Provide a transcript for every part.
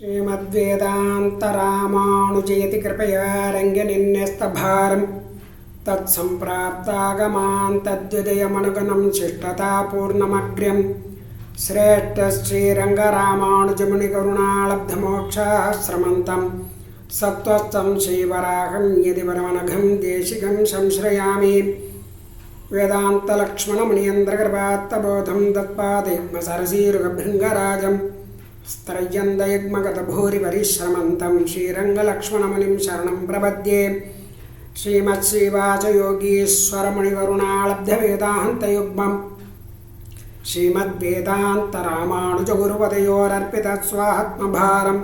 श्रीमद्वेदान्तरामानुजयति कृपया रङ्गनिन्यस्तभारं तत्सम्प्राप्तागमान् तद्विदयमनुगणं शिष्टतापूर्णमग्र्यं श्रेष्ठश्रीरङ्गरामानुजमुनिकरुणालब्धमोक्षाश्रमन्तं सत्त्वस्तं श्रीवराहं यदि वरमनघं देशिकं संश्रयामि वेदान्तलक्ष्मणमुनियन्द्रकृपात्तबोधं दत्पादेग्मसरसीरुगभृङ्गराजं स्त्रय्यन्दयुग्मगतभूरिपरिश्रमन्तं श्रीरङ्गलक्ष्मणमुनिं शरणं प्रपद्ये श्रीमत्श्रीवाचयोगीश्वरमुनिवरुणालब्धवेदान्तयुग्मम् श्रीमद्वेदान्तरामानुजगुरुपदयोरर्पितस्वात्मभारं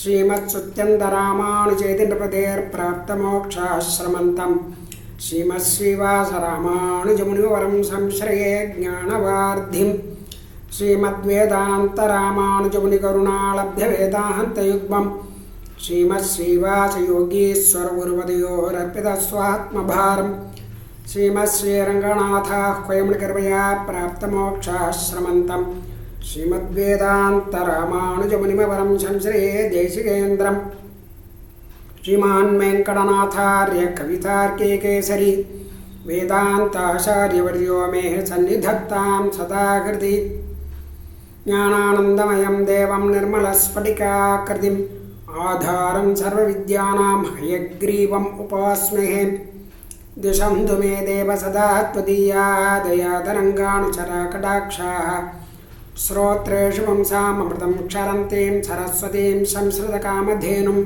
श्रीमत्सुत्यन्तरामानुजेति नृपतेर्प्राप्तमोक्षाश्रमन्तं श्रीमत्श्रीवासरामानुजमुनिवरं संश्रये श्रीमद्वेदान्तरामानुजमुनिकरुणालब्ध्यवेदाहन्तयुग्मम् श्रीमत्श्रीवासयोगीश्वर उर्वदयोरर्पितस्वात्मभारम् श्रीमत्श्रीरङ्गनाथाः क्वयमणिकर्मया प्राप्तमोक्षाः श्रमन्तम् श्रीमद्वेदान्तरामानुजमुनिमवरं संश्रिये देशिकेन्द्रम् श्रीमान् वेङ्कटनाथार्य कवितार्के केसरी वेदान्ताचार्यवर्यो मे सन्निधत्तां सदा हृदि ज्ञानानन्दमयं देवं निर्मलस्फटिकाकृतिम् आधारं सर्वविद्यानां हयग्रीवम् उपास्महे दिशन्तु मे देव सदा त्वदीया दयातरङ्गानुचराकटाक्षाः श्रोत्रेषु वंसामृतं क्षरन्तीं सरस्वतीं संस्कृतकामधेनुं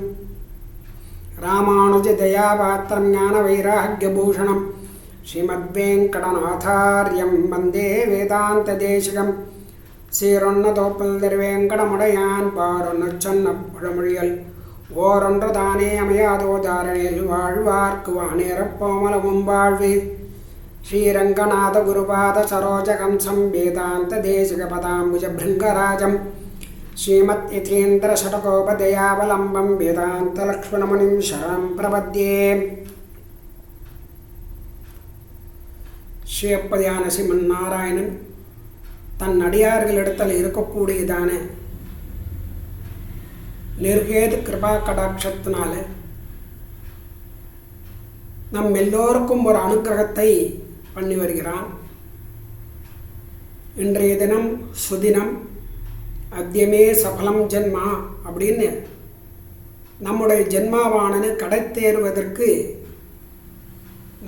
रामानुजदयापात्रं ज्ञानवैराग्यभूषणं श्रीमद्वेङ्कटनाथार्यं वन्दे சீரொன்ன தோப்பல் திருவேங்கடமுடையான் பாரொன்ன சொன்ன புழமொழியல் ஓரொன்று தானே அமையாதோ தாரணியில் வாழ்வார்க்கு வானேறப்போமலவும் வாழ்வி ஸ்ரீரங்கநாத குருபாத சரோஜகம்சம் வேதாந்த தேசிக பதாம்புஜ பிருங்கராஜம் ஸ்ரீமத் யதீந்திர சடகோபதயாவலம்பம் வேதாந்த லக்ஷ்மணமுனிம் சரணம் பிரபத்யே ஸ்ரீ அப்பதியான ஸ்ரீமன் நாராயணன் தன் அடியார்களிடத்தில் இருக்கக்கூடியதான நிர்கேது கிருபா கடாட்சத்தினால நம் எல்லோருக்கும் ஒரு அனுகிரகத்தை பண்ணி வருகிறான். இன்றைய தினம் சுதினம் அத்தியமே சபலம் ஜென்மா அப்படின்னு நம்முடைய ஜென்மாவானது கடைத்தேறுவதற்கு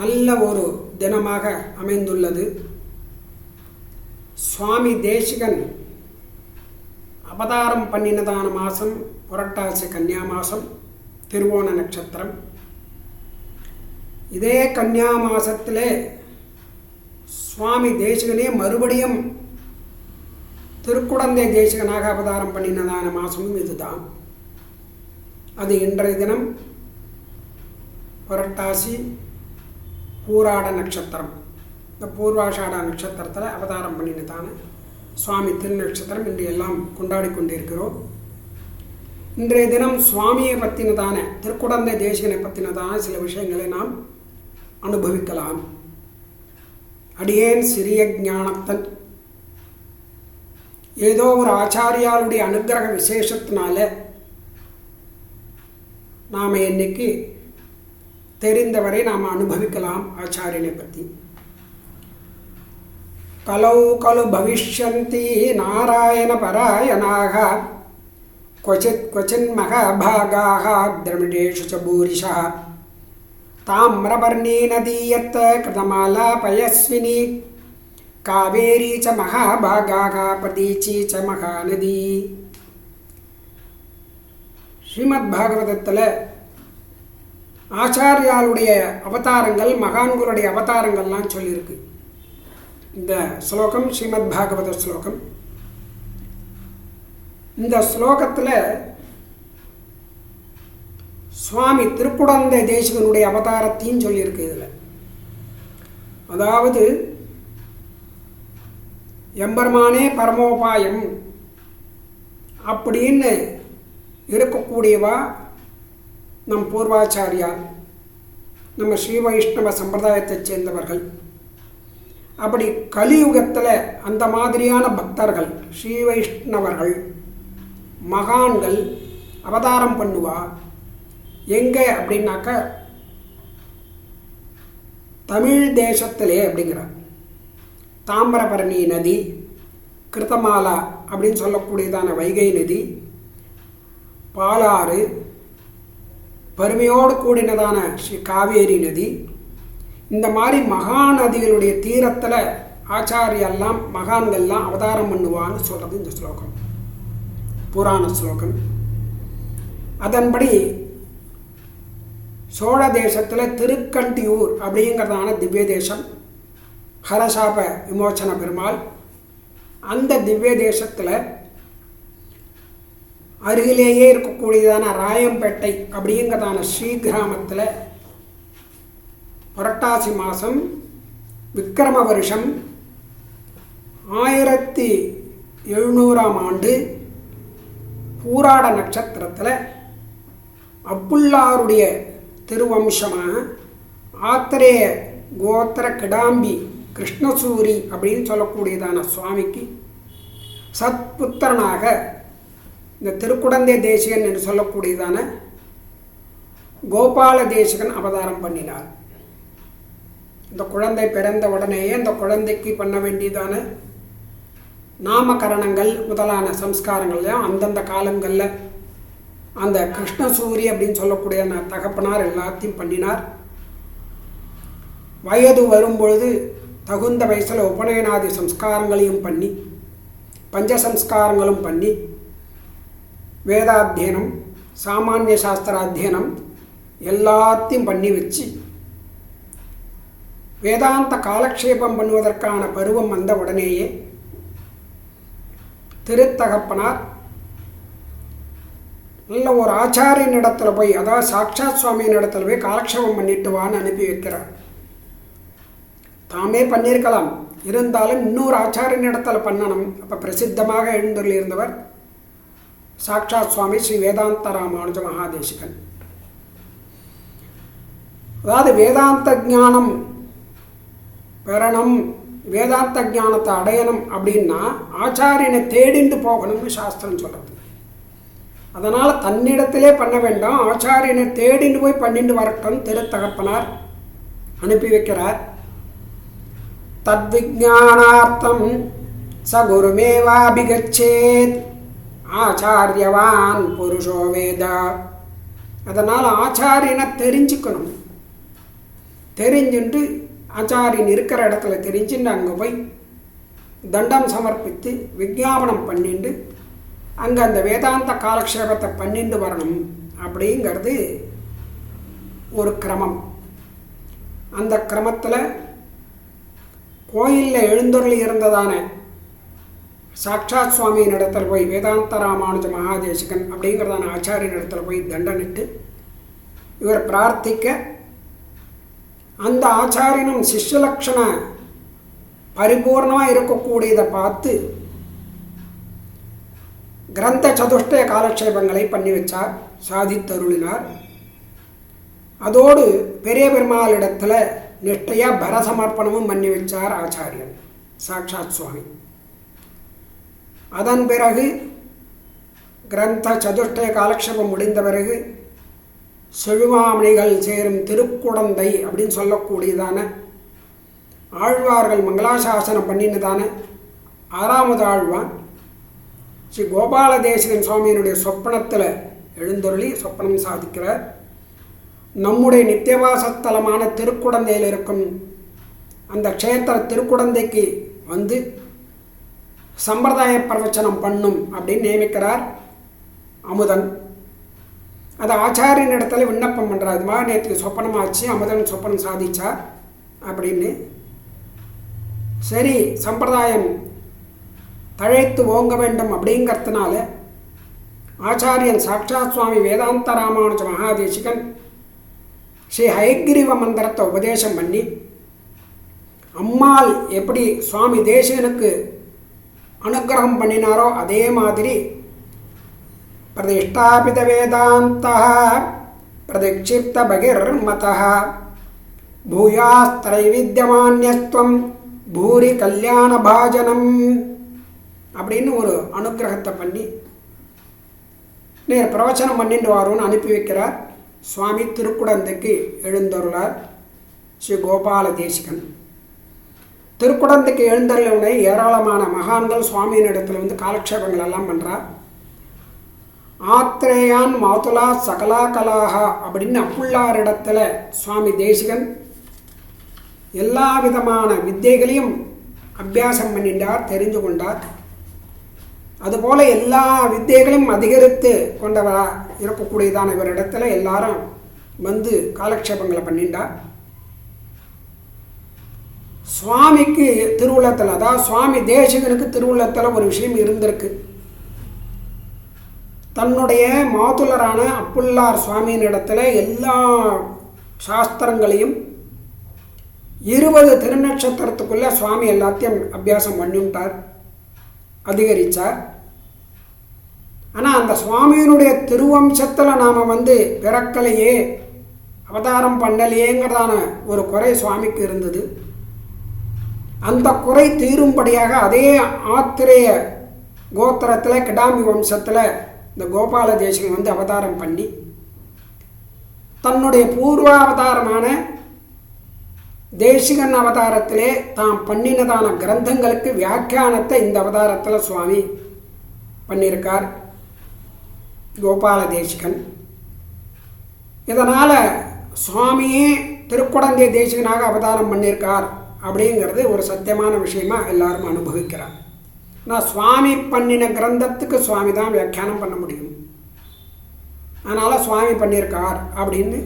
நல்ல ஒரு தினமாக அமைந்துள்ளது. சுவாமி தேசிகன் அவதாரம் பண்ணினதான மாதம் புரட்டாசி கன்னியா மாதம் திருவோண நட்சத்திரம். இதே கன்னியா மாதத்திலே சுவாமி தேசிகனே மறுபடியும் திருக்குடந்தை தேசிகனாக அவதாரம் பண்ணினதான மாதமும் இதுதான். அது இன்றைய தினம் புரட்டாசி பூராட நட்சத்திரம். இந்த பூர்வாஷாடா நட்சத்திரத்தில் அவதாரம் பண்ணினதான சுவாமி திருநட்சத்திரம் இன்று எல்லாம் கொண்டாடி கொண்டிருக்கிறோம். இன்றைய தினம் சுவாமியை பற்றினதான திருக்குடந்தை தேசிகனை பற்றினதான சில விஷயங்களை நாம் அனுபவிக்கலாம். அடியேன் சிறிய ஞானத்தன். ஏதோ ஒரு ஆச்சாரியாளுடைய அனுகிரக விசேஷத்தினால நாம் இன்னைக்கு தெரிந்தவரை நாம் அனுபவிக்கலாம் ஆச்சாரியனை பற்றி कलौ खलु भविष्यन्ति नारायणपरायणाः क्वचित् क्वचिन्महाभागाः द्रविडेषु च भूरिशः ताम्रपर्णी नदी यत् कृतमालापयस्विनी कावेरी च महाभागाः प्रतीची च महानदी ஸ்ரீமத் பாகவதத்தில் ஆச்சாரியாளுடைய அவதாரங்கள் மகான்களுடைய அவதாரங்கள்லாம் சொல்லியிருக்கு இந்த ஸ்லோகம் ஸ்ரீமத் பாகவத ஸ்லோகம். இந்த ஸ்லோகத்தில் சுவாமி திருக்குடந்த தேசிகனுடைய அவதாரத்தையும் சொல்லியிருக்கு இதில். அதாவது எம்பெருமானே பரமோபாயம் அப்படின்னு இருக்கக்கூடியவா நம் பூர்வாச்சாரியார் நம்ம ஸ்ரீ வைஷ்ணவ சம்பிரதாயத்தைச் சேர்ந்தவர்கள். அப்படி கலியுகத்தில் அந்த மாதிரியான பக்தர்கள் ஸ்ரீ வைஷ்ணவர்கள் மகான்கள் அவதாரம் பண்ணுவா. எங்கே அப்படின்னாக்க தமிழ் தேசத்திலே அப்படிங்கிறார். தாமிரபரணி நதி கிருத்தமாலா அப்படின்னு சொல்லக்கூடியதான வைகை நதி பாலாறு பெருமையோடு கூடினதான ஸ்ரீ காவேரி நதி இந்த மாதிரி மகாநதிகளுடைய தீரத்தில் ஆச்சாரியெல்லாம் மகான்கள்லாம் அவதாரம் பண்ணுவான்னு சொல்கிறது இந்த ஸ்லோகம். புராண ஸ்லோகம். அதன்படி சோழ தேசத்தில் திருக்கண்டியூர் அப்படிங்கிறதான திவ்ய தேசம் ஹரசாப விமோச்சன பெருமாள் அந்த திவ்ய தேசத்தில் அருகிலேயே இருக்கக்கூடியதான ராயம்பேட்டை அப்படிங்கிறதான ஸ்ரீ கிராமத்தில் புரட்டாசி மாதம் விக்கிரம வருஷம் ஆயிரத்தி எழுநூறாம் ஆண்டு பூராட நட்சத்திரத்தில் அப்புல்லாருடைய திருவம்சமாக ஆத்திரேய கோத்திர கிடாம்பி கிருஷ்ணசூரி அப்படின்னு சொல்லக்கூடியதான சுவாமிக்கு சத்புத்திரனாக இந்த திருக்குடந்தை தேசிகன் என்று சொல்லக்கூடியதான கோபால தேசிகன் அவதாரம் பண்ணினார். இந்த குழந்தை பிறந்த உடனேயே இந்த குழந்தைக்கு பண்ண வேண்டியதான நாமகரணங்கள் முதலான சம்ஸ்காரங்கள்லையும் அந்தந்த காலங்களில் அந்த கிருஷ்ணசூரி அப்படின்னு சொல்லக்கூடிய தகப்பனார் எல்லாத்தையும் பண்ணினார். வயது வரும்பொழுது தகுந்த வயசில் உபநயனாதி சம்ஸ்காரங்களையும் பண்ணி பஞ்சசம்ஸ்காரங்களும் பண்ணி வேதாத்தியனம் சாமானிய சாஸ்திர அத்தியனம் எல்லாத்தையும் பண்ணி வச்சு வேதாந்த காலக்ஷேபம் பண்ணுவதற்கான பருவம் வந்த உடனேயே திருத்தகப்பனார் நல்ல ஒரு ஆச்சாரியன் இடத்துல போய் அதாவது சாக்ஷாத் சுவாமியின் இடத்துல போய் காலக்ஷேபம் பண்ணிட்டு வான்னு அனுப்பி வைக்கிறார். தாமே பண்ணியிருக்கலாம். இருந்தாலும் இன்னொரு ஆச்சாரியன் இடத்துல பண்ணணும். அப்போ பிரசித்தமாக எழுந்துள்ளிருந்தவர் சாக்ஷாத் சுவாமி ஸ்ரீ வேதாந்த ராமானுஜ மகாதேசிகன். அதாவது வேதாந்த ஞானம் பெறணும் வேதாந்த ஞானத்தை அடையணும் அப்படின்னா ஆச்சாரியனை தேடிண்டு போகணும்னு சாஸ்திரம் சொல்கிறது அதனால் தன்னிடத்திலே பண்ண வேண்டாம் ஆச்சாரியனை தேடிண்டு போய் பண்ணிட்டு வரட்டும் திருத்தகப்பனார் அனுப்பி வைக்கிறார். தத்விஜானார்த்தம் ச குருமேவாபிகச்சேத் ஆச்சாரியவான் புருஷோ வேதா. அதனால் ஆச்சாரியனை தெரிஞ்சுக்கணும். தெரிஞ்சுட்டு ஆச்சாரியன் இருக்கிற இடத்துல தெரிஞ்சுன்னு அங்கே போய் தண்டம் சமர்ப்பித்து விஜாபனம் பண்ணிட்டு அங்கே அந்த வேதாந்த காலக்ஷேபத்தை பண்ணிட்டு வரணும் அப்படிங்கிறது ஒரு கிரமம். அந்த கிரமத்தில் கோயிலில் எழுந்தொருள் இருந்ததான சாட்சாத் சுவாமியின் இடத்துல போய் வேதாந்த ராமானுஜ மகாதேசிகன் அப்படிங்கிறதான ஆச்சாரியன் இடத்துல போய் தண்டனிட்டு இவர் பிரார்த்திக்க அந்த ஆச்சாரியனும் சிஷ்யலக்ஷண பரிபூர்ணமாக இருக்கக்கூடியதை பார்த்து கிரந்த சதுஷ்டய காலக்ஷேபங்களை பண்ணி வச்சார் சாதித்தருளினார். அதோடு பெரிய பெருமாளிடத்தில் நிஷ்டையாக பரசமர்ப்பணமும் பண்ணி வச்சார் ஆச்சாரியன் சாட்சாத் சுவாமி. அதன் பிறகு கிரந்த சதுஷ்டய காலக்ஷேபம் முடிந்த பிறகு செழுமாமணிகள் சேரும் திருக்குடந்தை அப்படின்னு சொல்லக்கூடியதான ஆழ்வார்கள் மங்களாசாசனம் பண்ணினதான ஆறாவது ஆழ்வான் ஸ்ரீ கோபால தேசிகன் சுவாமியினுடைய சொப்பனத்தில் எழுந்தொருளி சொப்பனம் சாதிக்கிறார். நம்முடைய நித்தியவாசத்தலமான திருக்குடந்தையில் இருக்கும் அந்த க்ஷேத்திர திருக்குடந்தைக்கு வந்து சம்பிரதாய பிரவச்சனம் பண்ணும் அப்படின்னு நியமிக்கிறார் அமுதன். அது ஆச்சாரியன் இடத்துல விண்ணப்பம் பண்ணுறா அது மாதிரி நேற்று சொப்பனமாச்சு அமுதன் சொப்பனம் சாதிச்சா? அப்படின்னு. சரி சம்பிரதாயம் தழைத்து ஓங்க வேண்டும் அப்படிங்கிறதுனால ஆச்சாரியன் சாட்சாத் சுவாமி வேதாந்த ராமானுஜ மகாதேசிகன் ஸ்ரீ ஹயக்ரீவ மந்திரத்தை உபதேசம் பண்ணி அம்மாள் எப்படி சுவாமி தேசிகனுக்கு அனுகிரகம் பண்ணினாரோ அதே மாதிரி பிரதிஷ்டாபித வேதாந்த பிரதிக்ஷிப்த பகிர்மத பூயாஸ்திரைவித்தியமானியஸ்துவம் பூரி கல்யாண பாஜனம் அப்படின்னு ஒரு அனுகிரகத்தை பண்ணி நேர் பிரவச்சனம் பண்ணிட்டு வாரோன்னு அனுப்பி வைக்கிறார். சுவாமி திருக்குடந்தைக்கு எழுந்தருளார் ஸ்ரீ கோபால தேசிகன். திருக்குடந்தைக்கு எழுந்தருளவுடனே ஏராளமான மகான்கள் சுவாமியின் இடத்துல வந்து காலக்ஷேபங்கள் எல்லாம் பண்ணுறார் ஆத்ரேயான் மாதுலா சகலா கலாகா அப்படின்னு அப்புள்ளார் இடத்துல சுவாமி தேசிகன் எல்லா விதமான வித்தைகளையும் அபியாசம் பண்ணிட்டார் தெரிந்து கொண்டார். அதுபோல எல்லா வித்தைகளையும் அதிகரித்து கொண்டவரா இருக்கக்கூடியதான இவரிடத்தில் எல்லாரும் வந்து காலக்ஷேபங்களை பண்ணிட்டார். சுவாமிக்கு திருவுள்ளத்தில் அதாவது சுவாமி தேசிகனுக்கு திருவுள்ளத்தில் ஒரு விஷயம் இருந்திருக்கு. தன்னுடைய மாதுலரான அப்புல்லார் சுவாமியின் இடத்துல எல்லா சாஸ்திரங்களையும் இருபது திருநட்சத்திரத்துக்குள்ளே சுவாமி எல்லாத்தையும் அபியாசம் பண்ணிவிட்டார் அதிகரித்தார் ஆனால் அந்த சுவாமியினுடைய திருவம்சத்தில் நாம் வந்து பிறக்கலையே அவதாரம் பண்ணலையேங்கிறதான ஒரு குறை சுவாமிக்கு இருந்தது. அந்த குறை தீரும்படியாக அதே ஆத்திரேய கோத்திரத்தில் கிடாமி வம்சத்தில் இந்த கோபால தேசிகன் வந்து அவதாரம் பண்ணி தன்னுடைய பூர்வாவதாரமான தேசிகன் அவதாரத்திலே தாம் பண்ணினதான கிரந்தங்களுக்கு வியாக்கியானத்தை இந்த அவதாரத்தில் சுவாமி பண்ணியிருக்கார். கோபால தேசிகன். இதனால் சுவாமியே திருக்குடந்தை தேசிகனாக அவதாரம் பண்ணியிருக்கார் அப்படிங்கிறது ஒரு சத்தியமான விஷயமா எல்லாரும் அனுபவிக்கிறார். நான் சுவாமி பண்ணின கிரந்தத்துக்கு சுவாமி தான் வியாக்கியானம் பண்ண முடியும். அதனால் சுவாமி பண்ணியிருக்கார் அப்படின்னு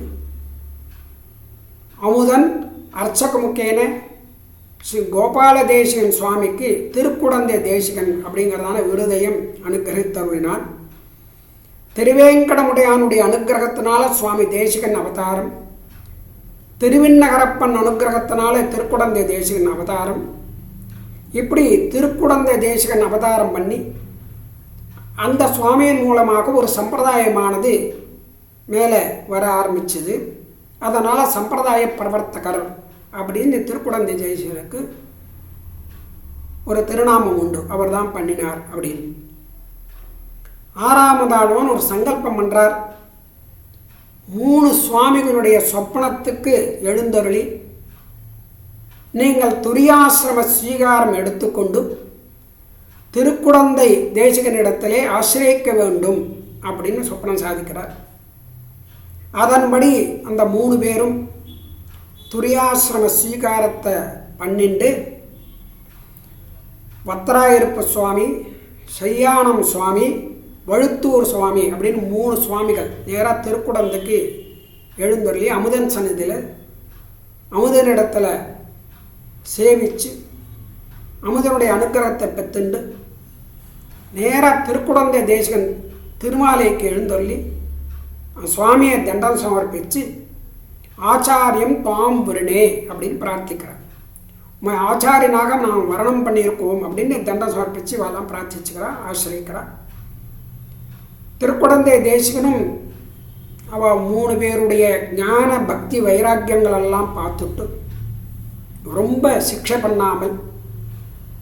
அமுதன் அர்ச்சக முக்கேன ஸ்ரீ கோபால தேசிகன் சுவாமிக்கு திருக்குடந்தை தேசிகன் அப்படிங்கிறதான விருதையும் அனுகிரகித்தருளினான். திருவேங்கடமுடையானுடைய அனுகிரகத்தினால சுவாமி தேசிகன் அவதாரம். திருவிண்ணகரப்பன் அனுகிரகத்தினால திருக்குடந்தை தேசிகன் அவதாரம். இப்படி திருக்குடந்தை தேசிகன் அவதாரம் பண்ணி அந்த சுவாமியின் மூலமாக ஒரு சம்பிரதாயமானது மேலே வர ஆரம்பிச்சது. அதனால் சம்பிரதாய பிரவர்த்தகர் அப்படின்னு திருக்குடந்தை ஜெயசீலனுக்கு ஒரு திருநாமம் உண்டு. அவர் தான் பண்ணினார் அப்படின்னு. ஆறாமதானவன் ஒரு சங்கல்பம் பண்ணுறார் மூணு சுவாமிகளுடைய சொப்பனத்துக்கு எழுந்தருளி நீங்கள் துரியாசிரம ஸ்வீகாரம் எடுத்துக்கொண்டு திருக்குடந்தை தேசிகனிடத்திலே ஆசிரியக்க வேண்டும் அப்படின்னு சொப்பனம் சாதிக்கிறார். அதன்படி அந்த மூணு பேரும் துரியாசிரம ஸ்வீகாரத்தை பண்ணிண்டு வத்ராயிருப்ப சுவாமி செய்யானம் சுவாமி வழுத்தூர் சுவாமி அப்படின்னு மூணு சுவாமிகள் நேராக திருக்குடந்துக்கு எழுந்தொல்லி அமுதன் சன்னதியில் அமுதனிடத்தில் சேவித்து அமுதனுடைய அனுகிரகத்தை பெற்றுண்டு நேராக திருக்குடந்தை தேசகன் திருமாலைக்கு எழுந்தொல்லி சுவாமியை தண்டம் சமர்ப்பித்து ஆச்சாரியம் தாம் விருணே அப்படின்னு பிரார்த்திக்கிறார். உண்மை ஆச்சாரியனாக நாம் வரணம் பண்ணியிருக்கோம் அப்படின்னு தண்டம் சமர்ப்பித்து வாழலாம் பிரார்த்திச்சுக்கிறார் ஆசிரியக்கிறா திருக்குடந்தை தேசிகனும் அவள் மூணு பேருடைய ஞான பக்தி வைராக்கியங்கள் எல்லாம் பார்த்துட்டு ரொம்ப சிக்ஷை பண்ணாமல்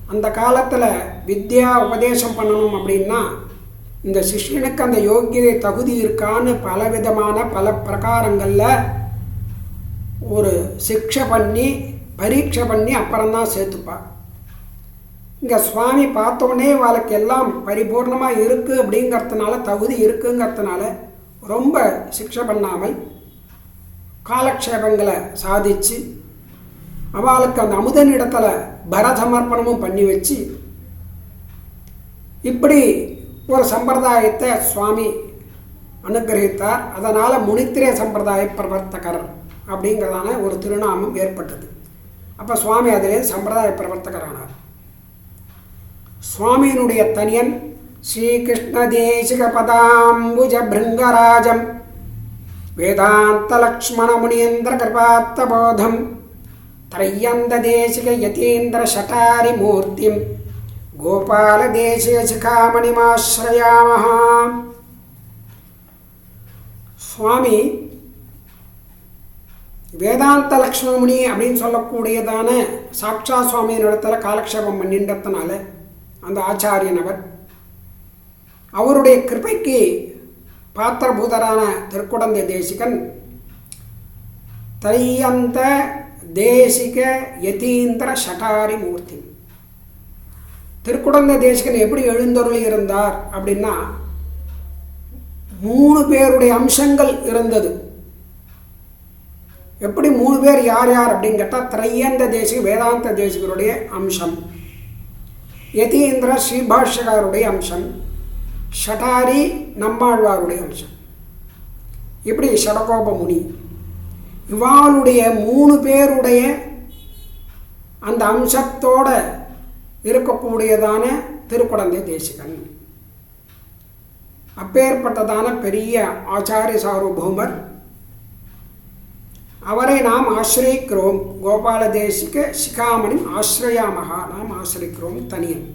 அந்த காலத்தில் வித்யா உபதேசம் பண்ணணும் அப்படின்னா இந்த சிஷ்யனுக்கு அந்த யோக்கியதை தகுதி இருக்கான்னு பல விதமான பல பிரகாரங்களில் ஒரு சிக்ஷை பண்ணி பரீட்சை பண்ணி அப்புறம்தான் சேர்த்துப்பாள் இங்கே சுவாமி பார்த்தோன்னே வாழ்க்கை எல்லாம் பரிபூர்ணமாக இருக்குது அப்படிங்கிறதுனால தகுதி இருக்குங்கிறதுனால ரொம்ப சிக்ஷை பண்ணாமல் காலக்ஷேபங்களை சாதித்து அவளுக்கு அந்த அமுதன் இடத்துல பரசமர்ப்பணமும் பண்ணி வச்சு இப்படி ஒரு சம்பிரதாயத்தை சுவாமி அனுகிரகித்தார். அதனால் முனித்திரே சம்பிரதாய பிரவர்த்தகர் அப்படிங்கிறதான ஒரு திருநாமம் ஏற்பட்டது. அப்போ சுவாமி அதிலே சம்பிரதாய பிரவர்த்தகரானார். சுவாமியினுடைய தனியன் ஸ்ரீகிருஷ்ண தேசிக பதாம்புஜ பிருங்கராஜம். வேதாந்த லக்ஷ்மண முனியந்திர கிருபாத்த போதம் त्रय्यन्द देशिक यतीन्द्र शटारि मूर्तिं गोपालदेशीयशिखामणिमाश्रयामः சுவாமி வேதாந்த லக்ஷ்மணமுனி அப்படின்னு சொல்லக்கூடியதான சாட்சா சுவாமியின் இடத்துல காலக்ஷேபம் பண்ணின்றதுனால அந்த ஆச்சாரியன் அவர் அவருடைய கிருப்பைக்கு பாத்திரபூதரான திருக்குடந்தை தேசிகன் தையந்த தேசிக யதீந்திர சட்டாரி மூர்த்தி திருக்குடந்த தேசிகன் எப்படி எழுந்தருளி இருந்தார் அப்படின்னா மூணு பேருடைய அம்சங்கள் இருந்தது எப்படி மூணு பேர் யார் யார் அப்படின்னு கேட்டால் திரையந்த தேசிக வேதாந்த தேசிகருடைய அம்சம் யதீந்திர ஸ்ரீபாஷ்யகாருடைய அம்சம் ஷட்டாரி நம்மாழ்வாருடைய அம்சம் இப்படி ஷடகோப முனி இவாளுடைய மூணு பேருடைய அந்த அம்சத்தோட இருக்கக்கூடியதான திருக்குடந்தை தேசிகன். அப்பேற்பட்டதான பெரிய ஆச்சாரிய சார்வபௌமர் அவரை நாம் ஆசிரியிக்கிறோம். கோபால தேசிக சிகாமணின் ஆசிரியாமகா நாம் ஆசிரிக்கிறோம் தனியன்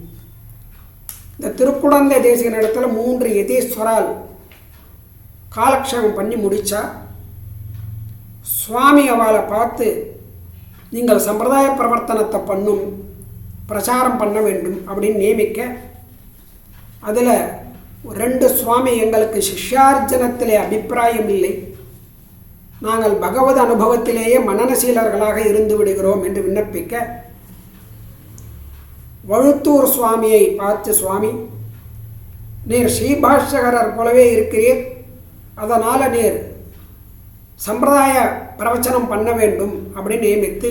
இந்த திருக்குடந்தை தேசிகன் இடத்துல மூன்று எதேஸ்வரால் காலக்ஷேபம் பண்ணி முடித்தா சுவாமி அவளை பார்த்து நீங்கள் சம்பிரதாய பிரவர்த்தனத்தை பண்ணும் பிரச்சாரம் பண்ண வேண்டும் அப்படின்னு நியமிக்க அதில் ரெண்டு சுவாமி எங்களுக்கு சிஷ்யார்ஜனத்திலே அபிப்பிராயம் இல்லை. நாங்கள் பகவத் அனுபவத்திலேயே மனநசீலர்களாக இருந்து விடுகிறோம் என்று விண்ணப்பிக்க வழுத்தூர் சுவாமியை பார்த்து சுவாமி நீர் ஸ்ரீபாஷகரர் போலவே இருக்கிறீர். அதனால் நீர் சம்பிரதாய பிரவச்சனம் பண்ண வேண்டும் அப்படின்னு நியமித்து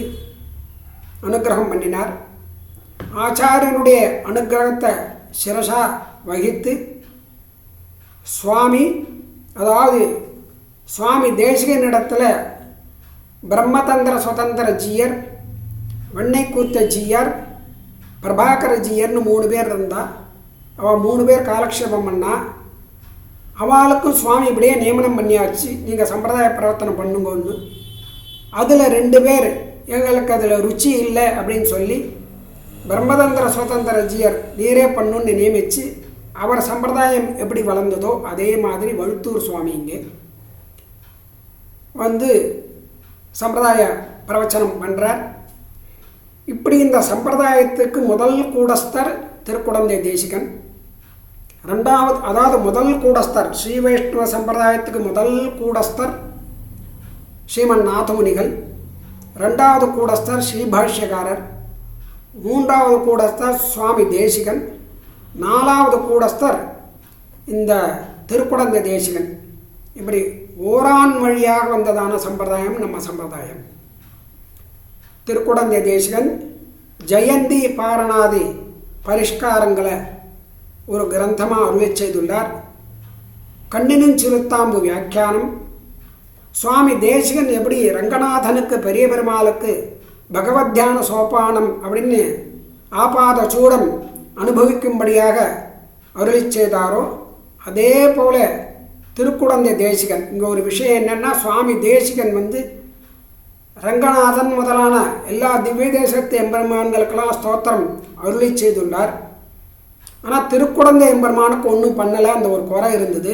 அனுகிரகம் பண்ணினார். ஆச்சாரியனுடைய அனுகிரகத்தை சிரசா வகித்து சுவாமி அதாவது சுவாமி தேசிகனிடத்தில் பிரம்மதந்திர சுதந்திர ஜீயர் வெண்ணைக்கூத்த ஜீயர் பிரபாகர ஜீயர்னு மூணு பேர் இருந்தா அவள் மூணு பேர் காலக்ஷேபம் பண்ணா. அவளுக்கும் சுவாமி இப்படியே நியமனம் பண்ணியாச்சு. நீங்கள் சம்பிரதாய பிரவர்த்தனம் பண்ணுங்கன்னு. அதில் ரெண்டு பேர் எங்களுக்கு அதில் ருச்சி இல்லை அப்படின்னு சொல்லி பிரம்மதந்திர சுதந்திர ஜீயர் நீரே பண்ணுன்னு நியமித்து அவர் சம்பிரதாயம் எப்படி வளர்ந்ததோ அதே மாதிரி வழுத்தூர் சுவாமி இங்கே வந்து சம்பிரதாய பிரவச்சனம் பண்ணுறார் இப்படி இந்த சம்பிரதாயத்துக்கு முதல் கூடஸ்தர் திருக்குடந்தை தேசிகன். ரெண்டாவது அதாவது முதல் கூடஸ்தர் ஸ்ரீ வைஷ்ணவ சம்பிரதாயத்துக்கு முதல் கூடஸ்தர் ஸ்ரீமன் நாதமுனிகள் ரெண்டாவது கூடஸ்தர் ஸ்ரீபாஷ்யகாரர் மூன்றாவது கூடஸ்தர் சுவாமி தேசிகன் நாலாவது கூடஸ்தர் இந்த திருக்குடந்த தேசிகன். இப்படி ஓரான் வழியாக வந்ததான சம்பிரதாயம் நம்ம சம்பிரதாயம். திருக்குடந்தை தேசிகன் ஜெயந்தி பாரணாதி பரிஷ்காரங்களை ஒரு கிரந்தமாக அருளை செய்துள்ளார். கண்ணினும் சிறுத்தாம்பு வியாக்கியானம். சுவாமி தேசிகன் எப்படி ரங்கநாதனுக்கு பெரிய பெருமாளுக்கு பகவத் தியான சோபானம் அப்படின்னு ஆபாத சூடம் அனுபவிக்கும்படியாக அருளி செய்தாரோ அதே போல திருக்குடந்தை தேசிகன். இங்கே ஒரு விஷயம் என்னென்னா சுவாமி தேசிகன் வந்து ரங்கநாதன் முதலான எல்லா திவ்ய தேசத்து எம்பெருமான்களுக்கெல்லாம் ஸ்தோத்திரம் அருளி செய்துள்ளார். ஆனால் திருக்குடந்தை எம்பெருமானுக்கு ஒன்றும் பண்ணலை அந்த ஒரு குறை இருந்தது.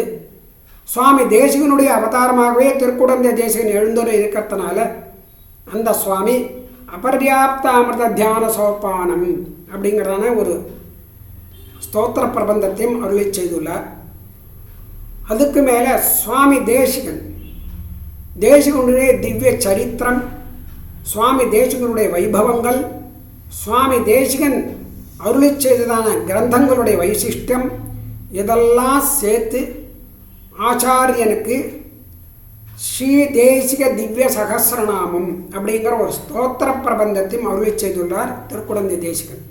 சுவாமி தேசிகனுடைய அவதாரமாகவே திருக்குடந்தை தேசிகன் எழுந்தொரு இருக்கிறதுனால அந்த சுவாமி அபர்யாப்த அமிர்த தியான சோப்பானம் அப்படிங்கிறதான ஒரு ஸ்தோத்திர பிரபந்தத்தையும் அருளி செய்துள்ளார். அதுக்கு மேலே சுவாமி தேசிகன் தேசிகனுடைய திவ்ய சரித்திரம் சுவாமி தேசிகனுடைய வைபவங்கள் சுவாமி தேசிகன் அருளை செய்ததான கிரந்தங்களுடைய வைசிஷ்டம் இதெல்லாம் சேர்த்து ஆச்சாரியனுக்கு ஸ்ரீ தேசிக திவ்ய சகசிரநாமம் அப்படிங்கிற ஒரு ஸ்தோத்திர பிரபந்தத்தையும் அருளை செய்துள்ளார் திருக்குடந்தை தேசிகன்.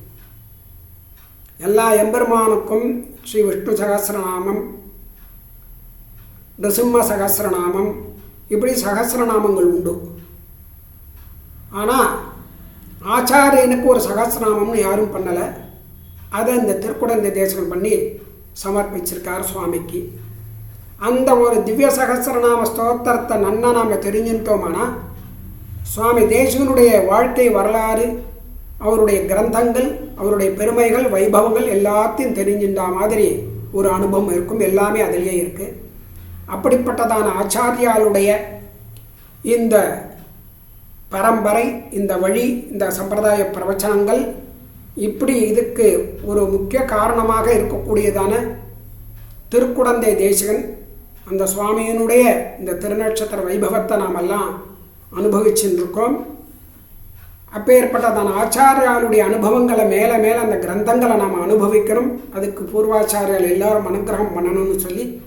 எல்லா எம்பெருமானுக்கும் ஸ்ரீ விஷ்ணு சகசிரநாமம் நிருசிம்ம சகசிரநாமம் இப்படி சகசிரநாமங்கள் உண்டு. ஆனால் ஆச்சாரியனுக்கு ஒரு சகசிரநாமம்னு யாரும் பண்ணலை. அதை இந்த திருக்குடந்தை தேசம் பண்ணி சமர்ப்பிச்சிருக்கார் சுவாமிக்கு. அந்த ஒரு திவ்ய சகசிரநாம ஸ்தோத்திரத்தை நன்னா நாம் தெரிஞ்சுட்டோமானா சுவாமி தேசிகனுடைய வாழ்க்கை வரலாறு அவருடைய கிரந்தங்கள் அவருடைய பெருமைகள் வைபவங்கள் எல்லாத்தையும் தெரிஞ்சின்ற மாதிரி ஒரு அனுபவம் இருக்கும். எல்லாமே அதிலேயே இருக்குது அப்படிப்பட்டதான ஆச்சாரியாளுடைய இந்த பரம்பரை இந்த வழி இந்த சம்பிரதாய பிரவச்சனங்கள் இப்படி இதுக்கு ஒரு முக்கிய காரணமாக இருக்கக்கூடியதான திருக்குடந்தை தேசிகன் அந்த சுவாமியினுடைய இந்த திருநட்சத்திர வைபவத்தை நாம் எல்லாம் அனுபவிச்சுருக்கோம். இருக்கோம் அப்பேற்பட்டதான ஆச்சாரியாளுடைய அனுபவங்களை மேலே மேலே அந்த கிரந்தங்களை நாம் அனுபவிக்கிறோம் அதுக்கு பூர்வாச்சாரியால் எல்லாரும் அனுகிரகம் பண்ணணும்னு சொல்லி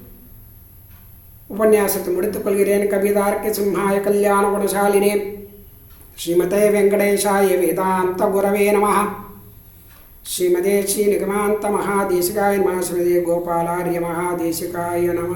உபன்யாசத்தை முடித்துக்கொள்கிறேன் கவிதார்க்கு சிம்ஹாய கல்யாண குணசாலினே. ஸ்ரீமதே வெங்கடேஷாய வேதாந்த குரவே நம ஸ்ரீமதே ஸ்ரீ நிகமாந்த மகாதேசிகாய நம ஸ்ரீமதே கோபாலாரிய மகாதேசிகாய நம